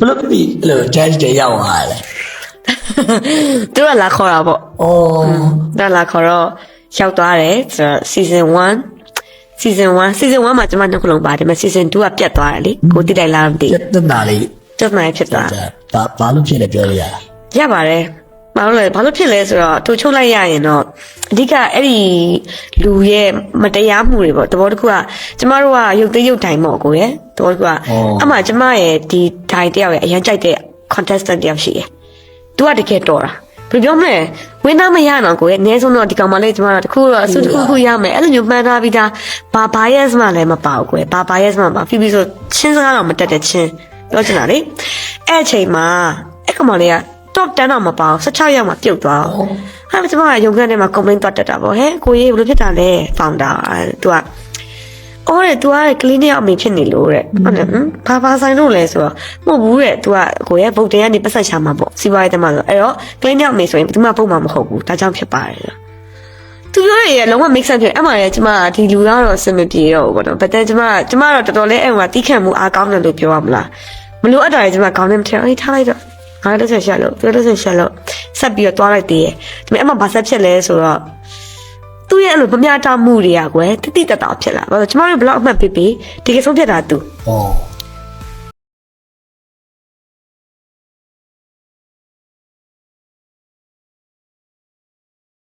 ဘလို့ပြီအဲ့လို judge တွေရောက်လာတယ်သူကလာခေါ်တာပေါ့။အော်ဒါလာခေါ်တော့ရောက်သွားတယ်ဆိုတော့ season 1 season 1 season 1မှာကျွန်မနှစ်ခုလုံးပါတယ်ဒါပေမဲ့ season 2ကပြတ်သွားတယ်လေကိုတိတိုက်လာမသိပြတ်တက်တာလေးကျတ်နိုင်ဖြစ်သွားဘာဘာလို့ဖြစ်လဲပြောလို့ရတာရပါတယ်ဘာလို့လဲဘာလို့ဖြစ်လဲဆိုတော့တူချုပ်လိုက်ရရင်တော့အဓိကအဲ့ဒီလူရဲ့မတရားမှုတွေပေါ့တဘောတစ်ခုကကျမတို့ကရုပ်သိမ်းရုပ်တိုင်ပေါ့ကိုရယ် တဘောတစ်ခုကအမှကျမရဲ့ဒီဒိုင်တယောက်ရဲ့အရင်ကြိုက်တဲ့ contestant တယောက်ရှိတယ်။ तू ကတကယ်တော်တာဘယ်ပြောမလဲဝင်းသားမရတော့ကိုရယ်အနည်းဆုံးတော့ဒီကောင်မလေးကျမတို့တခုတော့အစုတစ်ခုခုရမယ်အဲ့လိုမျိုးမှန်းထားပြီးသားဘာ bias မှလည်းမပါဘူးကိုရယ်ဘာ bias မှမပါဖိပြီးဆိုချင်းစကားတော့မတက်တဲ့ချင်းပြောချင်တာလေအဲ့အချိန်မှာအဲ့ကောင်မလေးက top 10တော့မပါဘူး16ရောက်မှပြုတ်သွားအောင်ဟာကျမကရုံခန်းထဲမှာ complaint သွားတက်တာပေါ့ဟဲ့ကိုကြီးဘယ်လိုဖြစ်တာလဲ founder သူက အော်တဲ့ तू ကကလေးနှစ်ယောက်အမေဖြစ်နေလို့တဲ့ဟုတ်တယ်ဟမ်ဘာဘာဆိုင်လို့လဲဆိုတော့မဟုတ်ဘူးတဲ့ तू ကကိုရဲ့ဗုတ်တင်ကနေပတ်ဆက်ချမှာပေါ့စီးပွားရေးတမဆိုအဲ့တော့ကလေးနှစ်ယောက်အမေဆိုရင်ဘယ်သူမှပုတ်မှာမဟုတ်ဘူးဒါကြောင့်ဖြစ်ပါတယ်သူပြောရရဲ့လုံးဝ make sense ဖြစ်အဲ့မှာလေကျမကဒီလူကတော့အဆင်မပြေတော့ဘူးပေါ့နော်။ဒါပေမဲ့ကျမကျမတော့တော်တော်လေးအဲ့မှာတီးခတ်မှုအားကောင်းတယ်လို့ပြောရမလား။မလို့အပ်တာလေကျမကောင်းနေမထင်အေးထားလိုက်တော့ငါလည်းဆက်ရှက်လို့သူလည်းဆက်ရှက်လို့ဆက်ပြီးတော့တွားလိုက်သေးရဲ့။ဒါပေမဲ့အမှဘာဆက်ဖြစ်လဲဆိုတော့ သူ့ရဲ့အဲ့လိုမမျှတမှုတွေကကွယ်တိတိတတ်တာဖြစ်လာ။ဘာလို့ကျမတို့ဘလောက်အမှတ်ပေးပေးဒီကဆုံးဖြတ်တာသူ။အော်